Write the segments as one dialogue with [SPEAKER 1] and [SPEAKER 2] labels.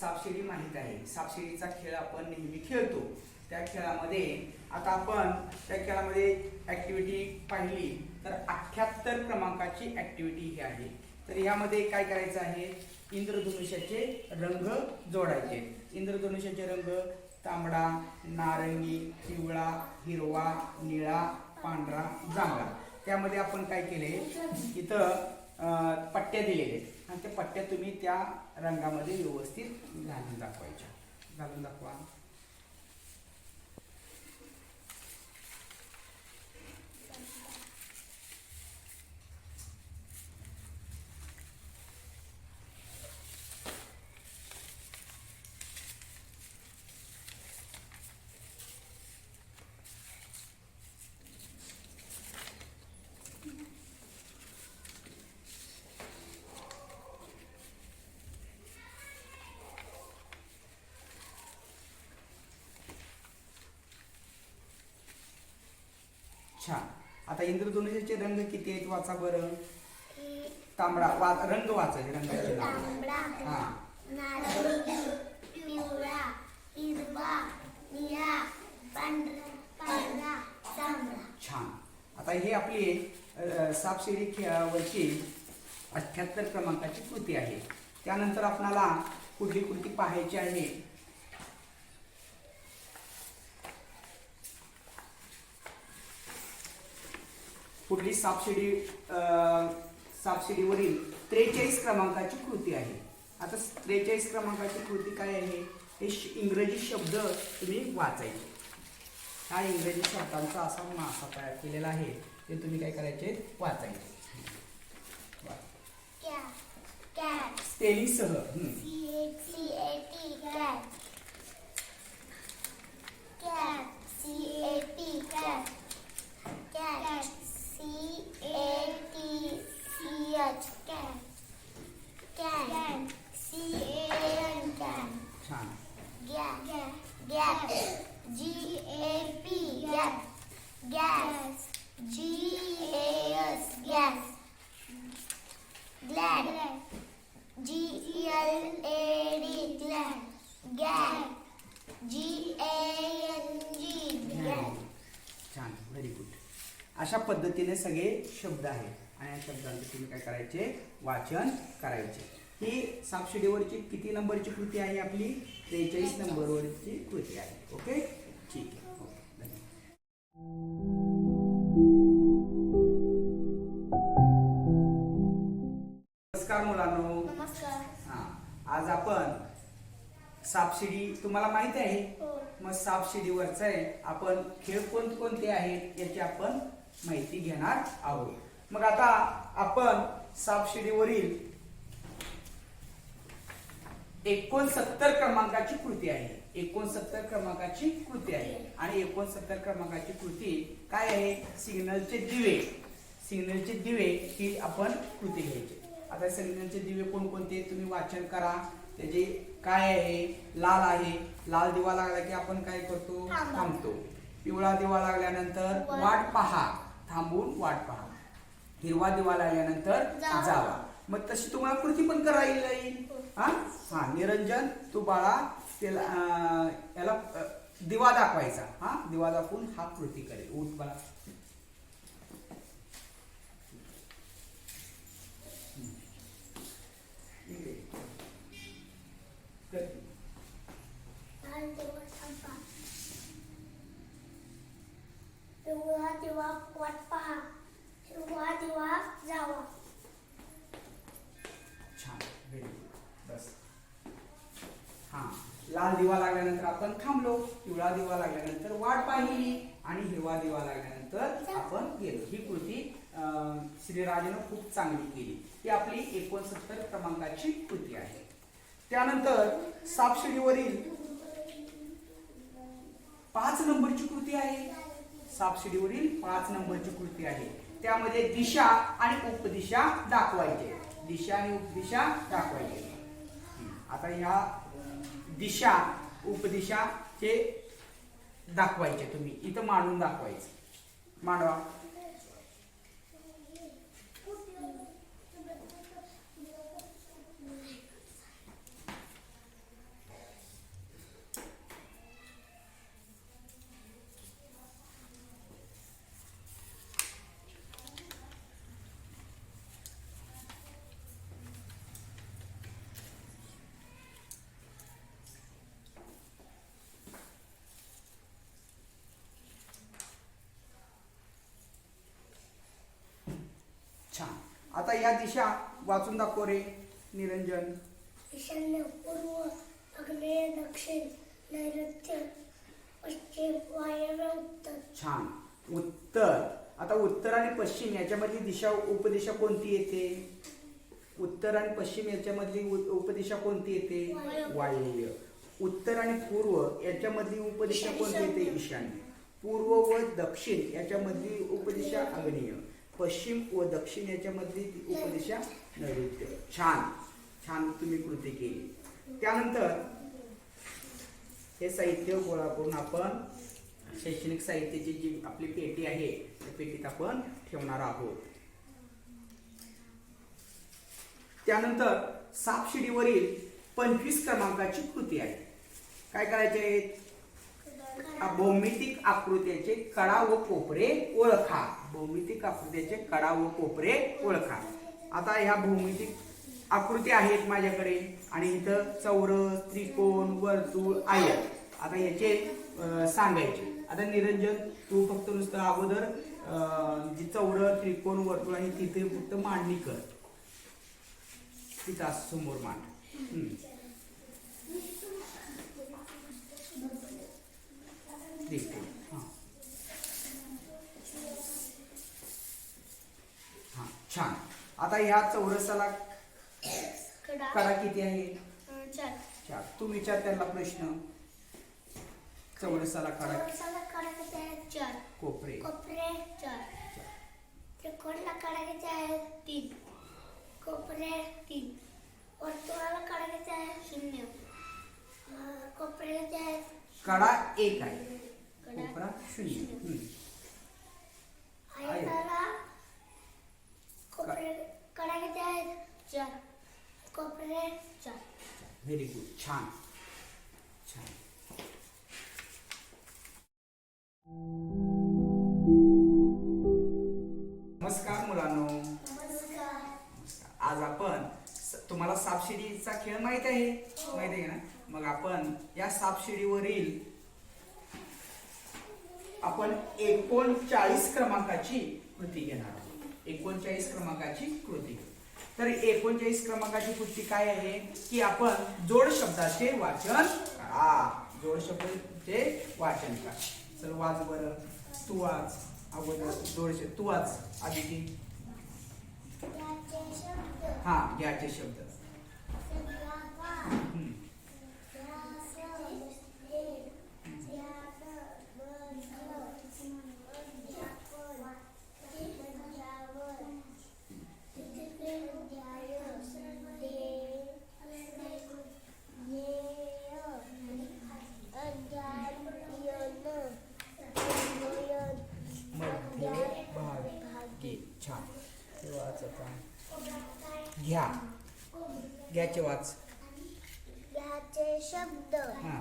[SPEAKER 1] सापशिडी माहीत आहे. सापशिडीचा खेळ आपण नेहमी खेळतो. त्या खेळामध्ये आता आपण त्या खेळामध्ये ॲक्टिव्हिटी पाहिली तर अठ्ठ्याहत्तर क्रमांकाची ॲक्टिव्हिटी ही आहे. तर यामध्ये काय करायचं आहे? इंद्रधनुष्याचे रंग जोडायचे. इंद्रधनुष्याचे रंग तांबडा नारंगी पिवळा हिरवा निळा पांढरा जांभळा. त्यामध्ये आपण काय केले? इथं पट्ट्या दिलेले आहेत. आणि त्या पट्ट्या तुम्ही त्या रंगामध्ये व्यवस्थित घालून दाखवायच्या. घालून दाखवा. छान. आता इंद्रधनुष्याचे रंग किती आहेत वाचा बरं? तांबडा वा रंग वाचायचे रंगाचे नाव. हा. छान. आता हे आपली सापशिडी खेळावरची अठ्याहत्तर क्रमांकाची कृती आहे. त्यानंतर आपणाला कुठली कृती पाहायची आहे? कुठली सापशिडी सापशिडीवरील त्रेचाळीस क्रमांकाची कृती आहे. आता त्रेचाळीस क्रमांकाची कृती काय आहे? हे श- इंग्रजी शब्द तुम्ही वाचायचे. हा इंग्रजी शब्दांचा असा मासा तयार केलेला आहे. ते तुम्ही काय करायचे? वाचायचे.
[SPEAKER 2] कॅट कॅट
[SPEAKER 1] स्पेलिंग सह
[SPEAKER 2] C A T C
[SPEAKER 1] H
[SPEAKER 2] can can can C A N can gap gap G A P gap gas G A S gas glad G L A D
[SPEAKER 1] glad gap G अशा पद्धतीने सगळे शब्द आहेत. आणि या शब्दांचे तुम्ही काय करायचे? वाचन करायचे. ही सापशिडीवरची किती नंबरची कृती आहे आपली? त्रेचाळीस नंबरवरची कृती आहे. ओके? ठीक आहे. नमस्कार मुलांनो.
[SPEAKER 2] नमस्कार.
[SPEAKER 1] हा. आज आपण सापशिडी तुम्हाला माहिती आहे?
[SPEAKER 2] हो.
[SPEAKER 1] मग सापशिडीवरच आहे. आपण खेळ कोणकोणते आहेत याची आपण माहिती घेणार आहोत. मग आता आपण सापशिडीवरील एकोणसत्तर क्रमांकाची कृती आहे. एकोणसत्तर क्रमांकाची कृती आहे. आणि एकोणसत्तर क्रमांकाची कृती काय आहे? सिग्नलचे दिवे. सिग्नलचे दिवे ही आपण कृती घ्यायची. आता सिग्नलचे दिवे कोणकोणते? तुम्ही वाचन करा. त्याचे काय आहे? लाल आहे. लाल दिवा लागला की आपण काय करतो?
[SPEAKER 2] थांबा.
[SPEAKER 1] थांबतो. पिवळा दिवा लागल्यानंतर. वाट पहा. थांबून वाट पहा. हिरवा दिवा लागल्यानंतर
[SPEAKER 2] जावा.
[SPEAKER 1] मग तशी तुम्हाला कृती पण करा येईल. येईल हा? हा निरंजन तू बाळा त्याला याला दिवा दाखवायचा. हा? दिवा दाखवून हा कृती करेल. उठ बाळा. हम्म. इकडे.
[SPEAKER 2] लाल दिवा वाट पहा. हिरवा दिवा जावा.
[SPEAKER 1] छान. बस. हा. लाल दिवा लागल्यानंतर आपण थांबलो. पिवळा दिवा लागल्यानंतर वाट पाहिली. आणि हिरवा दिवा लागल्यानंतर आपण गेलो. ही कृती अं, श्रीराजानं खूप चांगली केली. ही आपली एकोणसत्तर क्रमांकाची कृती आहे. त्यानंतर सापशिडीवरील पाच नंबरची कृती आहे. सापशिडीवरील पाच नंबरची कृती आहे. त्यामध्ये दिशा आणि उपदिशा दाखवायचे. दिशा आणि उपदिशा दाखवायचे. आता ह्या दिशा उपदिशा हे दाखवायचे तुम्ही. इथं मांडून दाखवायचं. मांडवा. आता या दिशा वाचून दाखव रे निरंजन.
[SPEAKER 3] ईशान्य पूर्व आग्नेय दक्षिण नैऋत्य पश्चिम वायव्य उत्तर.
[SPEAKER 1] छान. उत्तर. आता उत्तर आणि पश्चिम याच्यामधली दिशा उपदिशा कोणती येते? उत्तर आणि पश्चिम याच्यामधली उपदिशा कोणती येते?
[SPEAKER 3] वायव्य.
[SPEAKER 1] वायव्य. उत्तर आणि पूर्व याच्यामधली उपदिशा कोणती येते? ईशान्य. पूर्व व दक्षिण याच्यामधली उपदिशा आग्नेय पश्चिम व दक्षिण याच्यामधली उपदिशा नैऋत्य. छान. छान तुम्ही कृती केली. त्यानंतर हे साहित्य गोळा करून आपण शैक्षणिक साहित्याची जी आपली पेटी आहे त्या पेटीत आपण ठेवणार आहोत. त्यानंतर सापशिडीवरील पंचवीस क्रमांकाची कृती आहे. काय करायचे आहेत भौमितिक आकृत्याचे कडा व कोपरे ओळखा. भौमितिक आकृत्याचे कडा व कोपरे ओळखा. आता ह्या भौमितिक आकृती आहेत माझ्याकडे. आणि इथं चौरस त्रिकोण वर्तुळ आयत. आता याचे सांगायचे. आता निरंजन तू फक्त नुसतं अगोदर जी चौर त्रिकोण वर्तुळ आहे तिथे फक्त मांडणी कर. तिथं समोर मांड. हां. हां छान. आता ह्या चौरसाला
[SPEAKER 3] कडा.
[SPEAKER 1] कडा किती आहे?
[SPEAKER 3] अं, चार.
[SPEAKER 1] चार. तू विचार त्यांना प्रश्न. चौरसाला कडा.
[SPEAKER 3] चौरसाला कडा किती आहेत चार.
[SPEAKER 1] कोपरे.
[SPEAKER 3] कोपरे चार. त्रिकोणला कडा किती आहेत तीन. कोपरे तीन. वर्तुळाला कडा किती आहेत शून्य. अं, कोपरे किती आहेत
[SPEAKER 1] कडा एक आहे.
[SPEAKER 3] कडा
[SPEAKER 1] कोपरा शून्य हम्म.
[SPEAKER 3] आयताला कोपरे कडा किती आहेत चार कोपरे चार
[SPEAKER 1] व्हेरी गुड छान छान नमस्कार मुलांनो. आज आपण तुम्हाला सापशिडीचा खेळ माहीत आहे? माहीत आहे ना मग आपण या सापशिडीवरील आपण एकोणचाळीस क्रमांकाची कृती घेणार आहोत. एकोणचाळीस क्रमांकाची कृती. तर एकोणचाळीस क्रमांकाची कृती काय आहे? की आपण जोड शब्दाचे वाचन करा. जोड शब्दाचे वाचन करा. चल वाच बरं. तू वाच. अगोदर जोड शब्द तू वाच आदिती. हा घ्याचे शब्द
[SPEAKER 3] सगळा
[SPEAKER 1] हम्म. मध्ये भागी छान ते वाच आता घ्या. घ्याचे वाच.
[SPEAKER 3] याचे शब्द.
[SPEAKER 1] हा.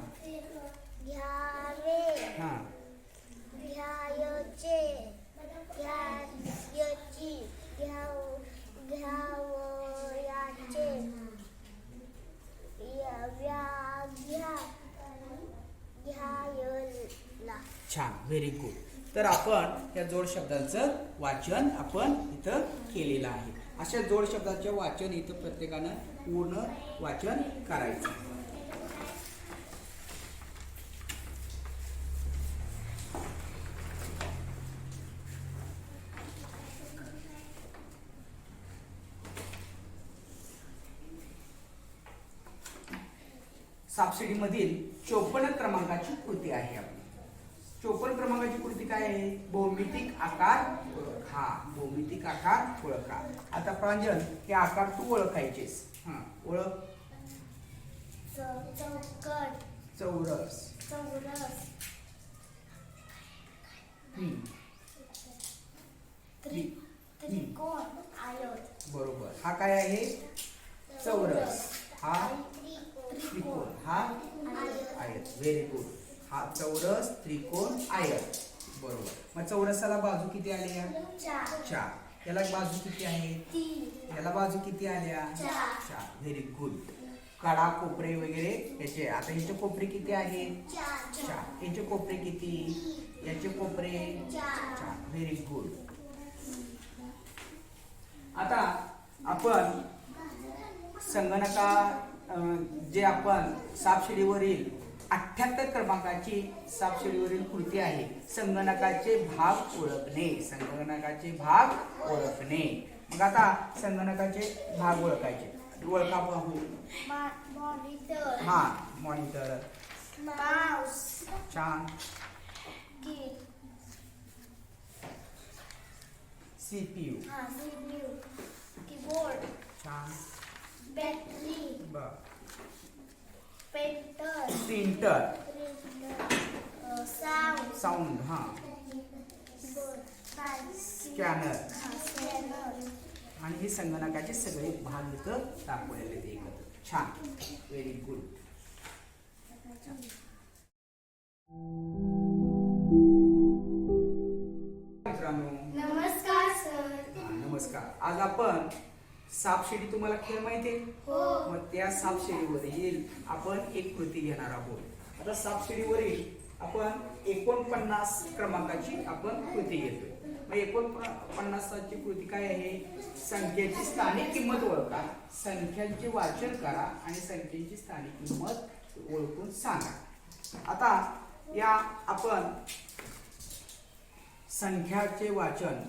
[SPEAKER 3] घ्यावे.
[SPEAKER 1] हा.
[SPEAKER 3] घ्यायचे. घ्यायची. घ्याव घ्यावयाचे. या- व्याघ्या. घ्यायला.
[SPEAKER 1] छान. व्हेरी गुड तर आपण या जोड शब्दांचं वाचन आपण इथं केलेलं आहे. अशा जोड शब्दाचे वाचन इथं प्रत्येकानं पूर्ण वाचन करायचं. सापशिडीमधील चोपन्न क्रमांकाची कृती आहे आपली. चोपन्न क्रमांकाची कृती काय आहे? भौमितिक आकार ओळखा भौमितिक आकार ओळखा. आता प्रांजल हे आकार तू ओळखायचेस. हा ओळख.
[SPEAKER 3] चौकट
[SPEAKER 1] चौरस.
[SPEAKER 3] चौरस. त्रिकोण आयत.
[SPEAKER 1] बरोबर. हा काय आहे? चौरस. हा? त्रिकोण. हा?
[SPEAKER 3] आयत.
[SPEAKER 1] व्हेरी गुड हा चौरस त्रिकोण आयत. बरोबर. मग चौरसाला बाजू किती आल्या
[SPEAKER 3] चार.
[SPEAKER 1] याला बाजू किती आहे?
[SPEAKER 3] तीन.
[SPEAKER 1] याला बाजू किती आल्या
[SPEAKER 3] चार.
[SPEAKER 1] चार. व्हेरी गुड कडा कोपरे वगैरे याचे. आता याचे कोपरे किती आहेत
[SPEAKER 3] चार.
[SPEAKER 1] याचे कोपरे किती? याचे कोपरे?
[SPEAKER 3] चार.
[SPEAKER 1] व्हेरी गुड आता आपण संगणका जे आपण सापशिडीवरील अठ्ठ्याहत्तर क्रमांकाची सापशिडीवरील कृती आहे. संगणकाचे भाग ओळखणे. संगणकाचे भाग ओळखणे. मग आता संगणकाचे भाग ओळखायचे. ओळखा पाहू.
[SPEAKER 2] मॉनिटर.
[SPEAKER 1] हा मॉनिटर. छान.
[SPEAKER 2] की
[SPEAKER 1] सीपीयू
[SPEAKER 2] हा सीपीयू कीबोर्ड.
[SPEAKER 1] छान.
[SPEAKER 2] बॅटरी.
[SPEAKER 1] बर.
[SPEAKER 2] पेंटर
[SPEAKER 1] प्रिंटर
[SPEAKER 2] साऊंड
[SPEAKER 1] साऊंड हा स्कॅनर आणि हे संगणकाचे सगळे भाग इथं दाखवलेले एकत्र. छान. व्हेरी गुड सापशिडी तुम्हाला खेळ माहिती आहे?
[SPEAKER 2] हो.
[SPEAKER 1] मग त्या सापशिडीवरील आपण एक कृती घेणार आहोत. आता सापशिडीवरील आपण एकोणपन्नास क्रमांकाची आपण कृती घेतोय. मग एकोणपन्नासाची कृती काय आहे? संख्येची स्थानिक किंमत ओळखा. संख्यांचे वाचन करा आणि संख्येची स्थानिक किंमत ओळखून सांगा. आता या आपण संख्याचे वाचन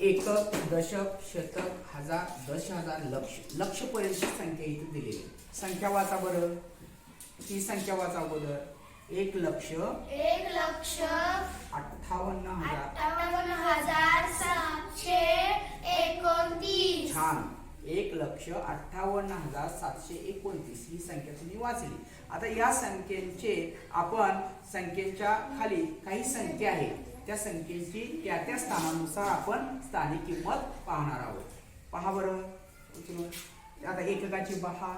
[SPEAKER 1] एकक दशक शतक हजार दश हजार लक्ष लक्ष पर्यंतची संख्या इथे दिलेली आहे. संख्या वाचा बरं. ही संख्या वाचा अगोदर. एक लक्ष.
[SPEAKER 2] एक लक्ष.
[SPEAKER 1] अठ्ठावन्न हजार.
[SPEAKER 2] अठ्ठावन्न हजार सातशे एकोणतीस.
[SPEAKER 1] छान. एक लक्ष अठ्ठावन्न हजार सातशे एकोणतीस ही संख्या तुम्ही वाचली. आता या संख्येचे आपण संख्येच्या खाली काही संख्या आहे त्या संख्येची त्या त्या स्थानानुसार आपण स्थानिक किंमत पाहणार आहोत. पहा बरं. आता एककाची पहा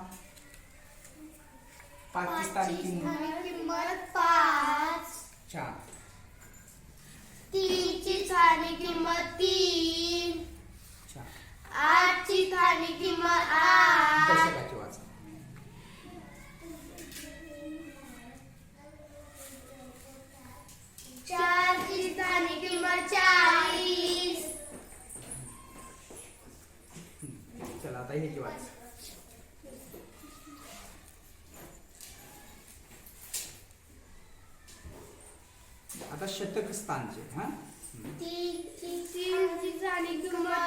[SPEAKER 1] स्थानिक किंमत.
[SPEAKER 2] पाच.
[SPEAKER 1] छान
[SPEAKER 2] तीनची स्थानिक किंमत तीन. आठची स्थानिक किंमत आठ.
[SPEAKER 1] दशकाची वाचा
[SPEAKER 2] किंमत चाळीस.
[SPEAKER 1] चला आता शतक स्थानचे हा?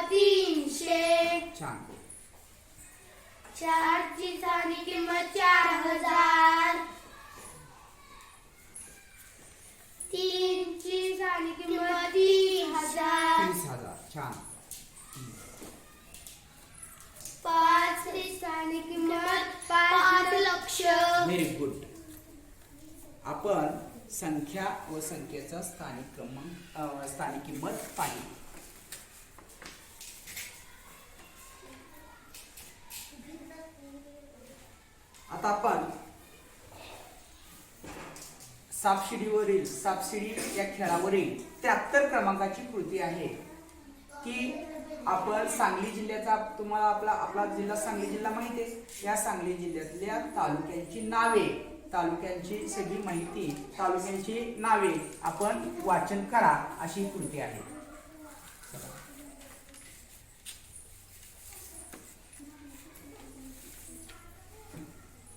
[SPEAKER 2] तीनशे.
[SPEAKER 1] छान.
[SPEAKER 2] चारची किंमत चार हजार. तीनची स्थानिक किंमत तीन हजार.
[SPEAKER 1] तीस हजार छान.
[SPEAKER 2] पाचची स्थानिक किंमत पाच लक्ष.
[SPEAKER 1] व्हेरी गुड आपण संख्या व संख्येचा स्थानिक क्रमांक अ, स्थानिक किंमत पाहिली. आता आपण सापशिडीवरील सापशिडी या खेळावरील त्र्याहत्तर क्रमांकाची कृती आहे. की आपण सांगली जिल्ह्याचा तुम्हाला आपला आपला जिल्हा सांगली जिल्हा माहिती आहे. या सांगली जिल्ह्यातल्या तालुक्यांची नावे तालुक्यांची सगळी माहिती तालुक्यांची नावे आपण वाचन करा अशी कृती आहे.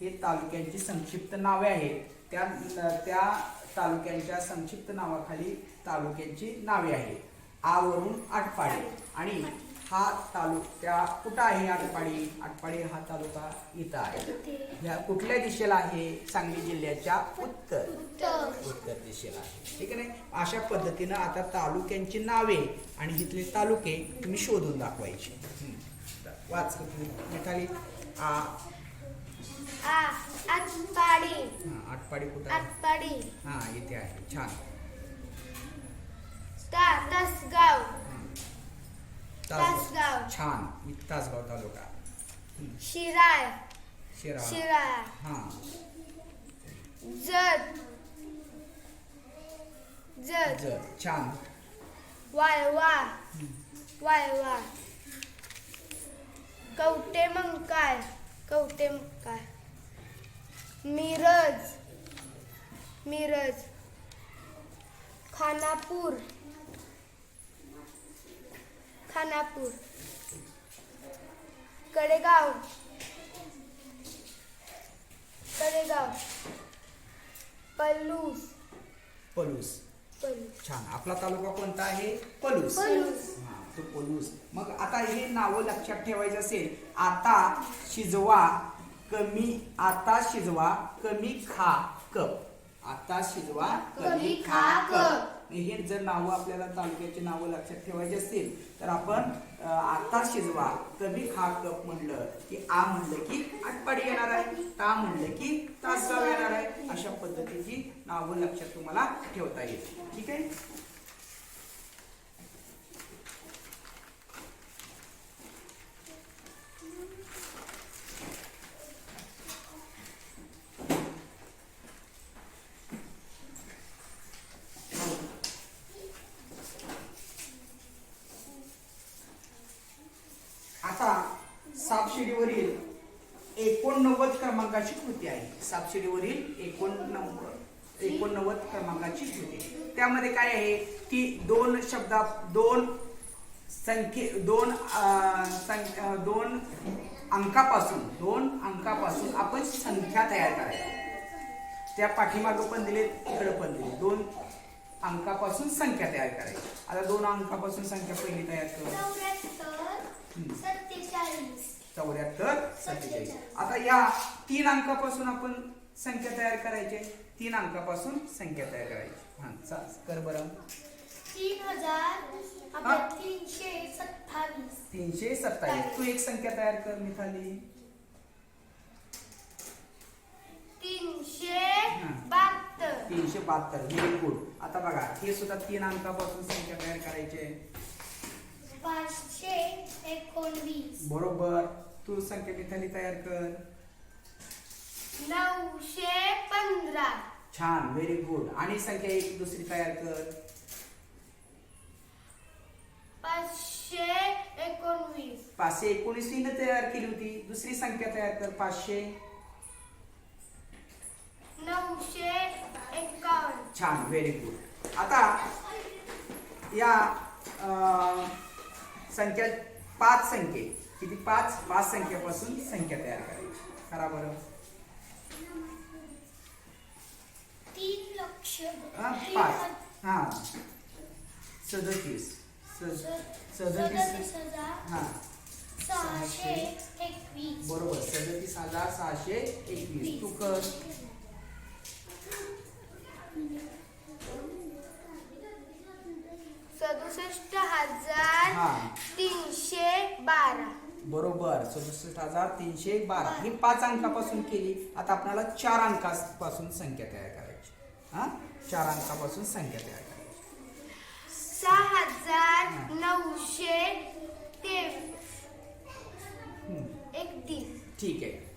[SPEAKER 1] हे तालुक्यांची संक्षिप्त नावे आहेत. त्या त्या तालुक्यांच्या संक्षिप्त नावाखाली तालुक्यांची नावे आहेत. आवरून आटपाडी. आणि हा तालुक्या कुठं आहे आटपाडी? आटपाडी हा तालुका इथं आहे. ह्या कुठल्या दिशेला आहे? सांगली जिल्ह्याच्या उत्तर.
[SPEAKER 2] उत्तर.
[SPEAKER 1] दिशेला आहे. ठीक आहे नाही अशा पद्धतीनं आता तालुक्यांची नावे आणि इथले तालुके तुम्ही शोधून दाखवायचे. वाच मिठाली. आ
[SPEAKER 2] आटपाडी.
[SPEAKER 1] हा, आटपाडी कुठं आहे?
[SPEAKER 2] आटपाडी.
[SPEAKER 1] हा इथे आहे. छान.
[SPEAKER 2] ता तासगाव.
[SPEAKER 1] हा.
[SPEAKER 2] तासगाव.
[SPEAKER 1] छान. इ- तासगाव तालुका.
[SPEAKER 2] शिराळ.
[SPEAKER 1] शिरा
[SPEAKER 2] शिराळा.
[SPEAKER 1] हा.
[SPEAKER 2] जत. जत.
[SPEAKER 1] जर छान.
[SPEAKER 2] वाळवा. वाळवा. कवटे मंकाळ कवटे मंकाळ मिरज. मिरज. खानापूर. खानापूर. कडेगाव. कडेगाव. पलूस.
[SPEAKER 1] पलूस.
[SPEAKER 2] पलूस.
[SPEAKER 1] छान. आपला तालुका कोणता आहे? पलूस.
[SPEAKER 2] पलूस.
[SPEAKER 1] हा, तो पलूस. मग आता हे नावं लक्षात ठेवायचं असेल आता शिजवा कमी आता शिजवा कमी खा कप. आता शिजवा कमी खा कप. हे जर नावं आपल्याला तालुक्याची नावं लक्षात ठेवायची असतील तर आपण आता शिजवा कमी खा कप म्हणलं की आ म्हणलं की आटपाडी येणार आहे ता म्हणलं की तासगाव येणार आहे अशा पद्धतीची नावं लक्षात तुम्हाला ठेवता येईल. ठीक आहे आता सापशिडीवरील एकोणनव्वद क्रमांकाची कृती आहे. सापशिडीवरील एकोणनव्वद एकोणनव्वद क्रमांकाची कृती. त्यामध्ये काय आहे की दोन शब्दात दोन संख्ये दोन सं- दोन अंकापासून दोन अंकापासून आपण संख्या तयार करायची. त्या पाठीमागं पण दिले इकडं पण दिले दोन अंकापासून संख्या तयार करायची. आता दोन अंकापासून संख्या पहिली तयार करू.
[SPEAKER 2] चौऱ्याहत्तर सत्तेचाळीस.
[SPEAKER 1] आता या तीन अंकापासून आपण संख्या तयार करायची. तीन अंकापासून संख्या तयार करायची. हा कर बरं.
[SPEAKER 2] तीन हजार तीनशे सत्तावीस.
[SPEAKER 1] तीनशे सत्तावीस. तू एक संख्या तयार कर मिथाली.
[SPEAKER 2] तीनशे बहात्तर.
[SPEAKER 1] तीनशे बहात्तर. व्हेरी गुड आता बघा हे सुद्धा तीन अंकापासून संख्या तयार करायची.
[SPEAKER 2] पाचशे एकोणवीस.
[SPEAKER 1] बरोबर. तू संख्या मिथाली तयार कर.
[SPEAKER 2] नऊशे पंधरा.
[SPEAKER 1] छान व्हेरी गुड आणि संख्या एक दुसरी तयार कर
[SPEAKER 2] पाचशे एकोणवीस.
[SPEAKER 1] पाचशे एकोणीसवी तयार केली होती. दुसरी संख्या तयार कर पाचशे.
[SPEAKER 2] नऊशे एकावन्न.
[SPEAKER 1] छान व्हेरी गुड आता या अं, संख्या पाच संख्ये. किती? पाच पाच संख्येपासून संख्या तयार करायची. करा बरं.
[SPEAKER 2] तीन लक्ष
[SPEAKER 1] हा,
[SPEAKER 2] तीन
[SPEAKER 1] पाच हा. सदतीस. सद- सदतीस.
[SPEAKER 2] सदतीस हजार
[SPEAKER 1] हा.
[SPEAKER 2] सहाशे एकवीस.
[SPEAKER 1] बरोबर. सदतीस हजार सहाशे एकवीस. तू कर.
[SPEAKER 2] सदुसष्ट हजार तीनशे बारा.
[SPEAKER 1] बरोबर. सदुसष्ट हजार तीनशे बारा. ही पाच अंकापासून केली. आता आपल्याला चार अंकापासून संख्या तयार करायची हा? चार अंकापासून संख्या तयार करायची
[SPEAKER 2] सहा हजार नऊशे तेवीस.
[SPEAKER 1] हम्म,
[SPEAKER 2] एकतीस.
[SPEAKER 1] ठीक आहे.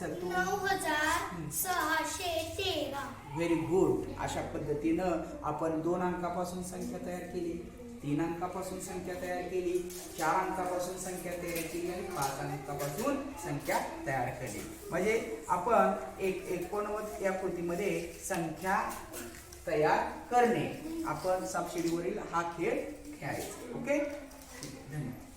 [SPEAKER 1] चल तू
[SPEAKER 2] नऊ हजार सहाशे तेरा.
[SPEAKER 1] व्हेरी गुड अशा पद्धतीनं आपण दोन अंकापासून संख्या तयार केली. तीन अंकापासून संख्या तयार केली चार अंकापासून संख्या तयार केली आणि पाच अंकापासून संख्या तयार केली. म्हणजे आपण एक एकोणवद या कृतीमध्ये संख्या तयार करणे. आपण सापशिडीवरील हा खेळ खेळायचा. ओके धन्यवाद.